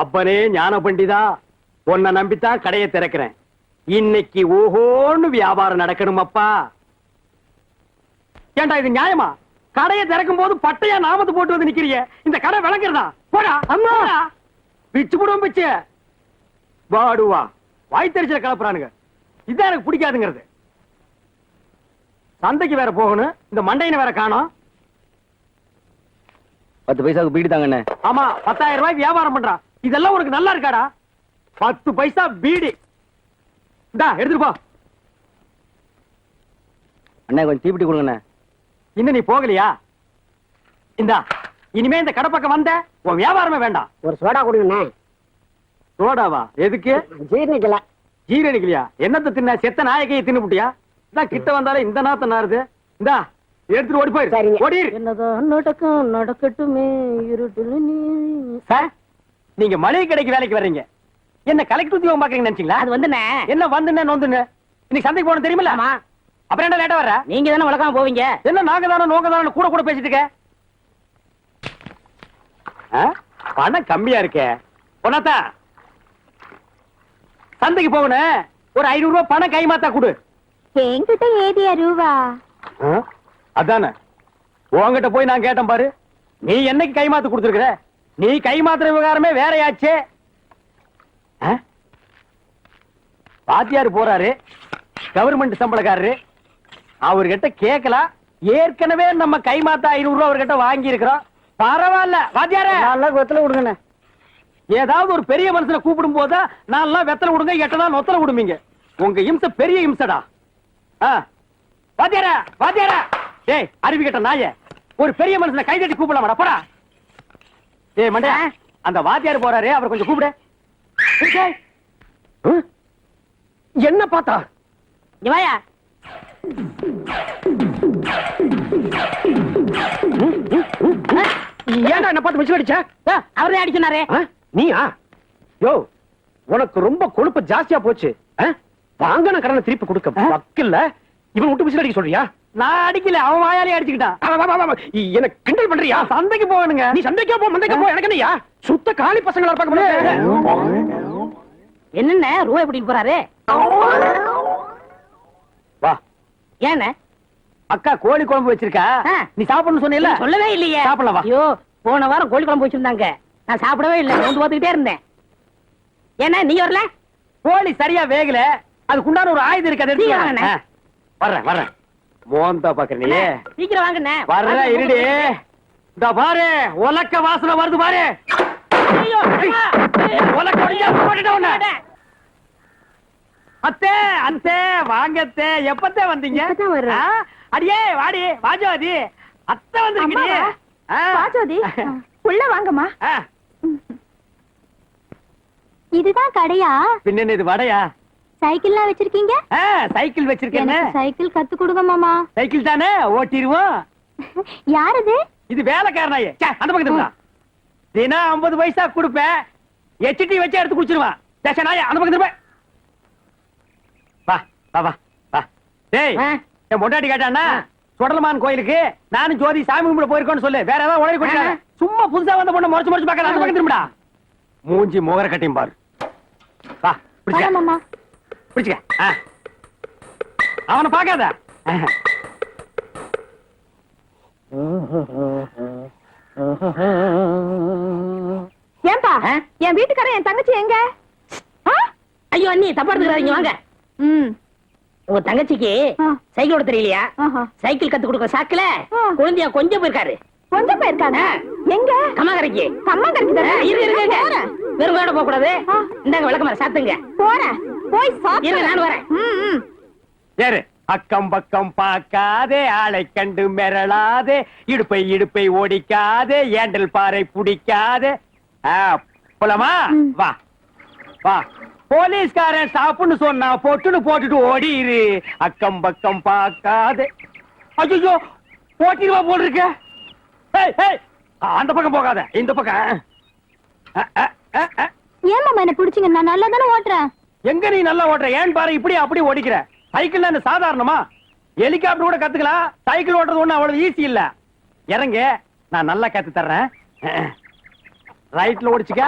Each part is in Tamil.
அப்பனே ஞான பண்டிதா உன்னை நம்பித்தான் கடையை திறக்கிறேன். இன்னைக்கு ஓஹோன்னு வியாபாரம் நடக்கணும் அப்பா ஏண்டா இது நியாயமா? கடையை திறக்கும் போது பட்டையா நாமத்து போட்டு வந்து நிக்கிறிய? இந்த கடை விளங்குறதா? போடா அம்மா! பிச்சு போடுவோம் பிச்சு. வாடுவா வாய் தெரிச்சல கலப்புறானுங்க இதான் எனக்கு பிடிக்காதுங்கிறது. சந்தைக்கு வேற போகணும். இந்த மண்டையின வேற காணோம். பத்து பைசாவுக்கு பீடி தாங்கண்ணே. ஆமா பத்தாயிரம் ரூபாய் வியாபாரம் பண்றான். இதெல்லாம் உனக்கு நல்லா இருக்காடா? பத்து பைசா பீடி இந்தா எடுத்துட்டு போ. அண்ணே கொஞ்சம் தீப்பிட்டி கொடுங்கண்ணே. இன்னும் நீ போகலையா? இந்தா இனிமே இந்த கடை பக்கம் வந்த உன் வியாபாரமே வேண்டாம். ஒரு சோடா கொடுங்கண்ணே. சோடாவா? எதுக்கு? ஜீரணிக்கல. ஜீரணிக்கலையா? என்னத்த தின்ன? செத்த நாயக்கையை தின்னுபுட்டியா இந்தா கிட்ட வந்தாலே இந்த நாத்த நாருது இந்தா எடுத்துட்டு ஓடி போயிரு. ஓடிரு. என்னதான் நடக்கும் நடக்கட்டுமே இருட்டுல நீ சார் நீங்க மளிகை கடைக்கு வேலைக்கு வர்றீங்க. என்ன கலெக்டர் உத்தியோகம் பாக்குறீங்க நினைச்சீங்களா? அது வந்துண்ணே. என்ன வந்துன்னு நொந்துன்னு இன்னைக்கு சந்தைக்கு போன தெரியுமில்ல. அப்புறம் என்ன லேட்டா வர்ற? நீங்க தானே வழக்காம போவீங்க? என்ன நாங்க தானே நோங்க தானே கூட கூட பேசிட்டு? பணம் கம்மியா இருக்கே. பொண்ணாத்தா சந்தைக்கு போகணும். ஒரு ஐநூறு ரூபாய் பணம் கைமாத்தா கொடு. என்கிட்ட ஏதியா ரூவா ஆ? அதானே. உன்கிட்ட போய் நான் கேட்டேன் பாரு. நீ என்னைக்கு கைமாத்து கொடுத்துருக்குற? நீ கைமாத்துற விவகாரமே வேறையாச்சே. ஆ? வாத்தியார் போறாரு. கவர்மெண்ட் சம்பளக்காரரு. அவர்கிட்ட கேட்கலாம். ஏற்கனவே நம்ம கைமாத்த ஐநூறு ரூபாய் அவர்கிட்ட வாங்கி இருக்கிறோம் பரவாயில்ல. வாத்தியார. நல்லா கொத்துல கொடுங்கண்ணே ஏதாவது ஒரு பெரிய மனுஷனை கூப்பிடும் போதா நான் வெத்தலை விடுங்க எட்டனா நொத்தலை விடுவீங்க உங்க இம்சை பெரிய இம்சடா. ஆ. வாத்தியாரா வாத்தியாரா. டேய் அறிவி கட்ட நாய. ஒரு பெரிய மனுஷனை கைதட்டி கூப்பிடலாமாடா போடா. டேய் மண்டே. அந்த வாத்தியார் போறாரு அவர் கொஞ்சம் கூப்பிடு? என்ன பார்த்தா? இங்க வாயா. ஏன்டா என்ன பார்த்து மிச்சம் அடிச்ச? அவரே அடிச்சுனாரே ஆ? நீயா? யோ உனக்கு ரொம்ப கொழுப்பு ஜாஸ்தியா போச்சு? வாங்கின கடனை திருப்பி கொடுக்க வக்கில்ல. இவன் விட்டு பிசில் அடிக்க சொல்றியா? நான் அடிக்கல அவன் வாயாலே அடிச்சுக்கிட்டான். எனக்கு கிண்டல் பண்றியா? சந்தைக்கு போகணுங்க நீ சந்தைக்கே போ மந்தைக்கு போ எனக்கு என்னய்யா? சுத்த காலி பசங்களா பார்க்க முடியாது என்னண்ணே ரூபாய் எப்படின்னு போறாரு? வா. ஏண்ணே அக்கா கோழி குழம்பு வச்சிருக்கா. நீ சாப்பிடணும்னு சொன்னீல்ல? சொல்லவே இல்லையே. சாப்பிடலாம் வா. ஐயோ போன வாரம் கோழி குழம்பு வச்சிருந்தாங்க. நான் சாப்பிடவே இல்லை. வந்து பார்த்துக்கிட்டே இருந்தேன். ஏண்ணே நீ வரல? கோழி சரியா வேகல. அதுக்குண்டான ஒரு ஆயுதம் இருக்கு அதை எடுத்து நீ வா. வாங்கண்ணே. ஆ. வர்றேன் வர்றேன். மோந்தா பாக்குற நீ அண்ணே, சீக்கிரம் வாங்கண்ணே. வர்ற இருடி. இந்த பாரு உலக்க வாசனை வருது பாரு. உலக்க ஒடிஞ்சா போட்டுட்டேன் உன்னை. அத்தே அத்தே வாங்க அத்தே. எப்பத்தே வந்தீங்க? அடியே வாடி வாஜவாதி அத்தை வந்திருக்கீங்க அம்மாவா? பாஜோதி உள்ள வாங்கம்மா. இதுதான் கடையா? பின்ன இது வடையா? சைக்கிள்லாம் வச்சிருக்கீங்க? சைக்கிள் வச்சிருக்கேன். சைக்கிள் கத்து கொடுங்க மாமா. சைக்கிள் தானே ஓட்டிடுவோம். யார் இது இது வேலைக்காரனாயே அந்த பக்கத்துல. தினம் ஐம்பது பைசா கொடுப்பேன். எச்டி வச்சு எடுத்து குடிச்சிருவான். நாயா அந்த பக்கத்துல வா வா வா வா. டேய். என் பொண்டாட்டி கேட்டான்னா சுடலமான் கோயிலுக்கு நானும் ஜோதி சாமி கும்பிட போயிருக்கோன்னு சொல்லு. வேற ஏதாவது கொட்டிடாத. ஆ. சும்மா புதுசா வந்த பொண்ணு முறைச்சு முறைச்சு பார்க்கற அந்த பக்கம் திரும்புடா மூஞ்சி முகர கட்டியும் பாரு. வா பிடிச்ச. மாமா. பிடிச்சுக்க. அவனை பார்க்காத. ஏன்பா? என் வீட்டுக்காரன் என் தங்கச்சி எங்க? ஐயோ அண்ணி தப்பா எடுத்துக்கிறாதீங்க வாங்க உங்க தங்கச்சிக்கு. சைக்கிள் ஓட தெரியலையா. சைக்கிள் கத்து கொடுக்க சாக்குல. குழந்தையா கொஞ்சம் போயிருக்காரு கொஞ்சம் போயிருக்காங்க. எங்க கம்மாக்கரைக்கு கம்மங்கரைக்கு தானே? இரு இரு இரு போறேன். வெறும் போக கூடாது. இந்தாங்க விளக்கமாற சாத்துங்க போறேன் போய் இருங்க, நான் வரேன். ம். ஏறு. அக்கம் பக்கம் பார்க்காதே ஆளை கண்டு மிரளாதே இடுப்பை இடுப்பை ஓடிக்காதே ஏண்டல் பாறை பிடிக்காதே. போலாமா. வா. வா. போலீஸ்காரன் சாப்புன்னு சொன்னா பொட்டுன்னு போட்டுட்டு ஓடிரு. அக்கம் பக்கம் பார்க்காதே. ஐயோ போட்டிருவா போல் இருக்க ஏய், ஏய், அந்த பக்கம் போகாத இந்த பக்கம். ஏன் மாமா என்ன பிடிச்சிங்க? நான் நல்லா தானே ஓட்டுறேன். எங்க நீ நல்லா ஓட்டுற ஏன் பாரு இப்படி அப்படி ஓடிக்கிற? சைக்கிள் என்ன சாதாரணமா? ஹெலிகாப்டர் கூட கத்துக்கலாம் சைக்கிள் ஓட்டுறது ஒண்ணு அவ்வளவு ஈஸி இல்ல. இறங்க நான் நல்லா கத்து தர்றேன். ரைட்ல ஓடிச்சுக்க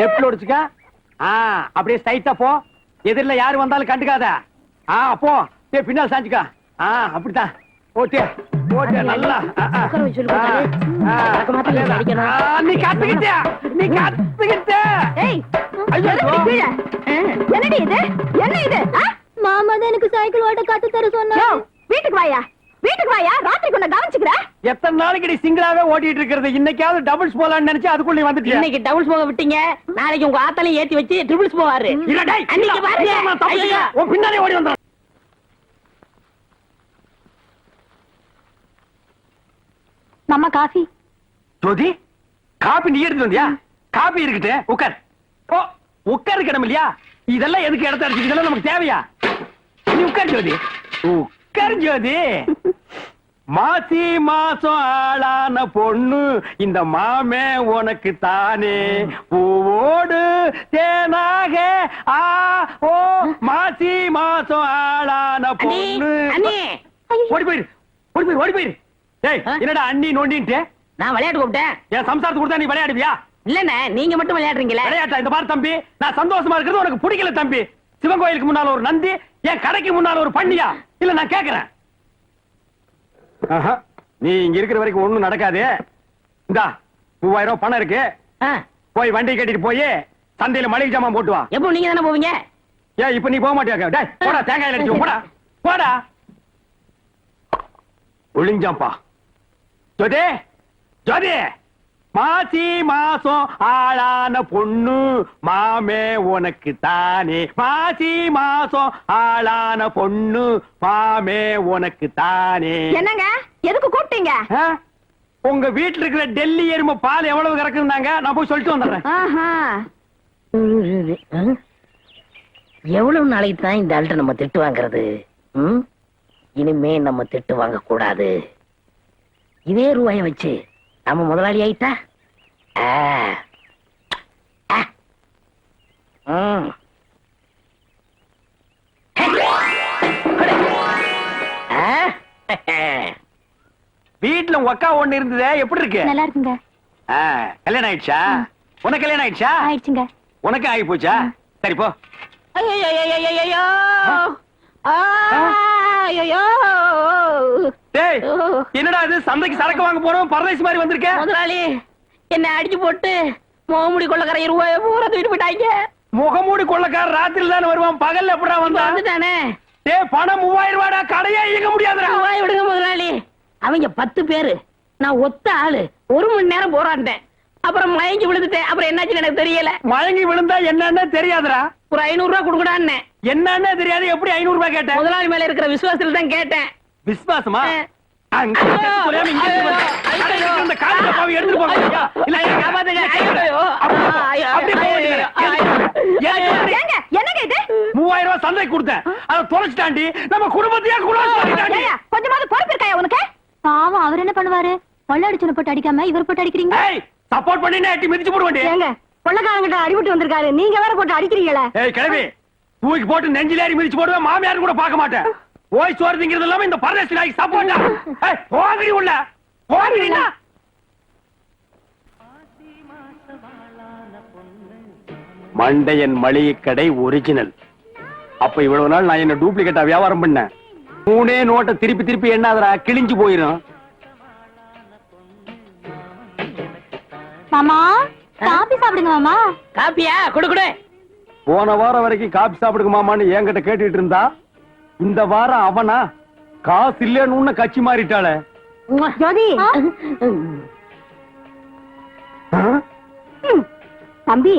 லெப்ட்ல ஓடிச்சுக்க. ஆ அப்படியே ஸ்ட்ரைட்டா போ. எதிரில யாரு வந்தாலும் கண்டுக்காத. ஆ அப்போ பின்னால் சாஞ்சுக்கா. ஆ அப்படித்தான். ஓட்டு நல்லா. உட்கார வச்சு சொல்லி அடிக்கணும். நீ நீ கத்துக்கிட்ட. ஏய். என்னடி இது? என்ன இது? மாமா தான் எனக்கு சைக்கிள் ஓட்ட கத்து தர சொன்னா வீட்டுக்கு வாயா? வீட்டுக்கு வாயா? ராத்திரி கொண்ட கவனிச்சுக்கிற? எத்தனை நாளைக்கு நீ சிங்கிளாவே ஓட்டிட்டு இருக்கிறது? இன்னைக்காவது டபுள்ஸ் போலான்னு நினைச்சு அதுக்குள்ள நீ வந்துட்டியா? இன்னைக்கு டபுள்ஸ் போக விட்டீங்க. நாளைக்கு உங்க ஆத்தாலையும் ஏத்தி வச்சு ட்ரிபிள்ஸ் போவாரு. இல்ல, டேய், அன்னைக்கு பாருங்க. பின்னாலே ஓடி வந்தான் மாமா காஃபி. ஜோதி காபி நீ எடுத்து வந்தியா? காபி இருக்கட்டு உட்கார் ஓ உட்கார் கிடம் இல்லையா? இதெல்லாம் எதுக்கு இடத்த அடிச்சு இதெல்லாம் நமக்கு தேவையா? நீ உட்கார் ஜோதி. உட்கார் ஜோதி. மாசி மாசம் ஆளான பொண்ணு இந்த மாமே உனக்கு தானே. பூவோடு தேனாக ஆ ஓ மாசி மாசம் ஆளான பொண்ணு. ஓடி போயிரு ஓடி போயிரு ஓடி போயிரு. டேய்? என்னடா அண்ணி நோண்டின்ட்டு? நான் விளையாட்டு கூப்பிட்டேன். என் சம்சாரத்துக்கு கொடுத்தா நீ விளையாடுவியா? இல்லண்ணே நீங்க மட்டும் விளையாடுறீங்களே. விளையாட்டா இந்த பாரு தம்பி. நான் சந்தோஷமா இருக்கிறது உனக்கு பிடிக்கல தம்பி. சிவன் கோயிலுக்கு முன்னால ஒரு நந்தி என் கடைக்கு முன்னால ஒரு பண்ணியா இல்ல நான் கேக்குறேன். நீ இங்க இருக்கிற வரைக்கும் ஒண்ணும் நடக்காது. இந்தா மூவாயிரம் ரூபாய் பணம் இருக்கு. போய் வண்டி கட்டிட்டு போய் சந்தையில மளிகை ஜாமான் போட்டு வா. எப்போ நீங்க தானே போவீங்க? ஏன் இப்ப நீ போக மாட்டியா? டேய் போடா தேங்காய் அடிச்சு போடா. போடா. ஒளிஞ்சாம்பா. ஜோதி ஜோதி. மாசி மாசம் ஆளான பொண்ணு மாமே உனக்கு தானே. மாசி மாசம் ஆளான பொண்ணு மாமே உனக்கு தானே. என்னங்க? எதுக்கு கூப்பிட்டீங்க? உங்க வீட்டுல இருக்கிற டெல்லி எருமை பால் எவ்வளவு கறக்குறாங்க நான் போய் சொல்லிட்டு வந்துடுறேன்? எவ்வளவு நாளைக்கு தான் இந்த ஆள்கிட்ட நம்ம திட்டு வாங்குறது? ம்? இனிமே நம்ம திட்டு வாங்க கூடாது இதே ரூபாய வச்சு நம்ம முதலாளி ஆயிட்டா ஆ. ஆ. ம். ஆ? வீட்டுல அக்கா ஒண்ணு இருந்ததே எப்படி இருக்கு நல்லா இருக்குங்க கல்யாணம் ஆயிடுச்சா உனக்கு கல்யாணம் ஆயிடுச்சா ஆயிடுச்சுங்க உனக்கு ஆகி போச்சா சரி போ. ஆ, ஐயையோ. டேய் என்னடா இது? சந்தைக்கு சரக்கு வாங்க போறோம் பரதேசி மாதிரி வந்திருக்க. முதலாளி என்ன அடிச்சு போட்டு முகமுடி கொள்ளக்கரை ரூபாய் பூரா தூக்கிட்டு போயிட்டாங்க. முகமூடி கொள்ளக்கார ராத்திரி தானே வருவான்? பகல்ல எப்படா வந்தான் வந்துட்டானே. டேய் பணம் மூவாயிரம் ரூபாடா கடையே இயங்க முடியாதுடா. ரூபாய் விடுங்க முதலாளி. அவங்க பத்து பேரு. நான் ஒத்த ஆளு. ஒரு மணி நேரம் போராடினேன். அப்புறம் மயங்கி விழுந்துட்டேன். அப்புறம் என்னாச்சுன்னு எனக்கு தெரியல. மயங்கி விழுந்தா என்னன்னு தெரியாதுடா. ஒரு ஐநூறு ரூபாய் கொடுக்கடான்னு என்னன்னு தெரியாது. எப்படி ஐநூறு ரூபாய் கேட்டேன்? முதலாளி மேல இருக்கிற விசுவாசத்துல தான் கேட்டேன். அட, இது? மூவாயிரம் ரூபாய் சந்தைக்கு கொடுத்தேன். அதை தொலைச்சிட்டாண்டி. நம்ம குடும்பத்தையே கொஞ்சமாவது பொறுப்பு இருக்காயா உனக்கு? பாவம் அவர் என்ன பண்ணுவாரு? கொள்ளடிச்சனை போட்டு அடிக்காம இவர் போட்டு அடிக்கிறீங்க சப்போர்ட் பண்ணி எட்டி மிதிச்சு போடுவேண்டி ஏங்க கொள்ளக்காரங்கிட்ட அடிபட்டு வந்திருக்காரு. நீங்க வேற போட்டு அடிக்கிறீங்களே. ஏய் கிளவி தூக்கி போட்டு நெஞ்சில ஏறி மிதிச்சு போடுவேன். மாமியார் கூட பார்க்க மாட்டேன். ஓய் சோறுங்கிறது இல்லாம இந்த பரதேசி நாய்க்கு சப்போர்ட்டா ஏய் போங்கடி உள்ள. போங்கடினா மண்டையன் மளிகை கடை ஒரிஜினல் அப்ப இவ்வளவு நாள் நான் என்ன டூப்ளிகேட்டா வியாபாரம் பண்ணேன் மூணே நோட்டை திருப்பி திருப்பி எண்ணாதடா கிழிஞ்சு போயிரும். மாமா காபி சாப்பிடுங்க மாமா. காப்பியா? கொடு கொடு. போன வாரம் வரைக்கும் காபி சாப்பிடுங்க மாமான்னு என்கிட்ட கேட்டுட்டு இருந்தா? இந்த வாரம் அவனா? காசு இல்லன்னு கட்சி மாறிட்டாளே. ஜோதி? தம்பி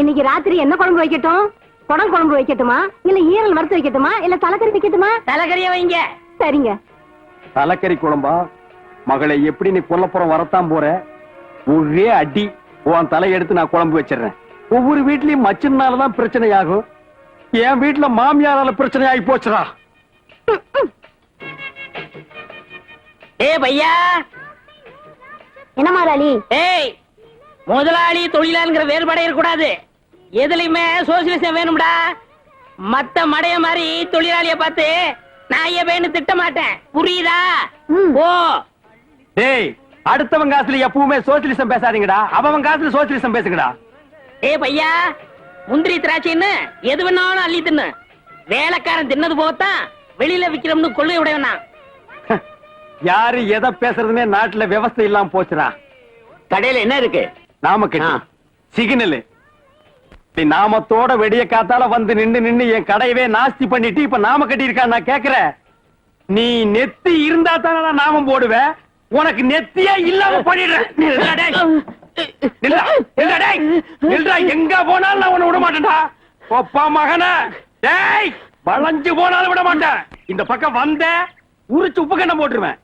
இன்னைக்கு ராத்திரி என்ன குழம்பு வைக்கட்டும்? குடம் குழம்பு வைக்கட்டுமா? இல்ல ஈரல் வறுத்து வைக்கட்டுமா? இல்ல தலைக்கறி வைக்கட்டுமா? தலைக்கறிய வைங்க. சரிங்க. தலைக்கறி குழம்பா? மகளை எப்படி நீ கொல்லப்புறம் வரத்தான் போற? ஒரே அடி. உன் தலை எடுத்து நான் குழம்பு வச்சிடுறேன். ஒவ்வொரு வீட்லயும் மச்சனாலதான் பிரச்சனை ஆகும் என் வீட்டுல மாமியாரால பிரச்சனை ஆகி போச்சுடா. ஏ பையா. என்ன முதலாளி ஏய் முதலாளி தொழிலாளிங்கிற வேறுபாடே இருக்கக்கூடாது. எதுலயுமே சோசியலிசம் வேணும்டா. மத்த மடைய மாதிரி தொழிலாளிய பார்த்து நான் ஏன் திட்ட மாட்டேன் புரியுதா. ஓ டேய் அடுத்தவன் காசுல எப்பவுமே சோசியலிசம் பேசாதீங்கடா. அவன் காசுல சோசியலிசம் பேசுங்கடா. ஏ பையா முந்திரி திராட்சைன்னு எது வேணாலும் அள்ளி தின்னு. வேலைக்காரன் தின்னது போகத்தான் வெளியில விக்கிறோம்னு கொள்ளை உடையவனா? யாரு எதை பேசுறதுன்னே நாட்டுல விவசாயம் இல்லாம போச்சுடா. கடையில என்ன இருக்கு? நாம கட்டி சிக்னல். நாமத்தோட வெடிய காத்தால வந்து நின்னு நின்னு என் கடையவே நாஸ்தி பண்ணிட்டு இப்ப நாம கட்டி இருக்கா நான் கேக்குறேன் நீ நெத்தி இருந்தா தானே நாமம் போடுவேன் உனக்கு நெத்தியே இல்லாம பண்ணிடுறேன். நில்றா எங்க போனாலும் நான் உன்னை விட மாட்டேன்டா. ஒப்பா மகனே. டேய் வளைஞ்சு போனாலும் விட மாட்டேன். இந்த பக்கம் வந்த உரிச்சு உப்பு கண்ணம் போட்டுருவேன்.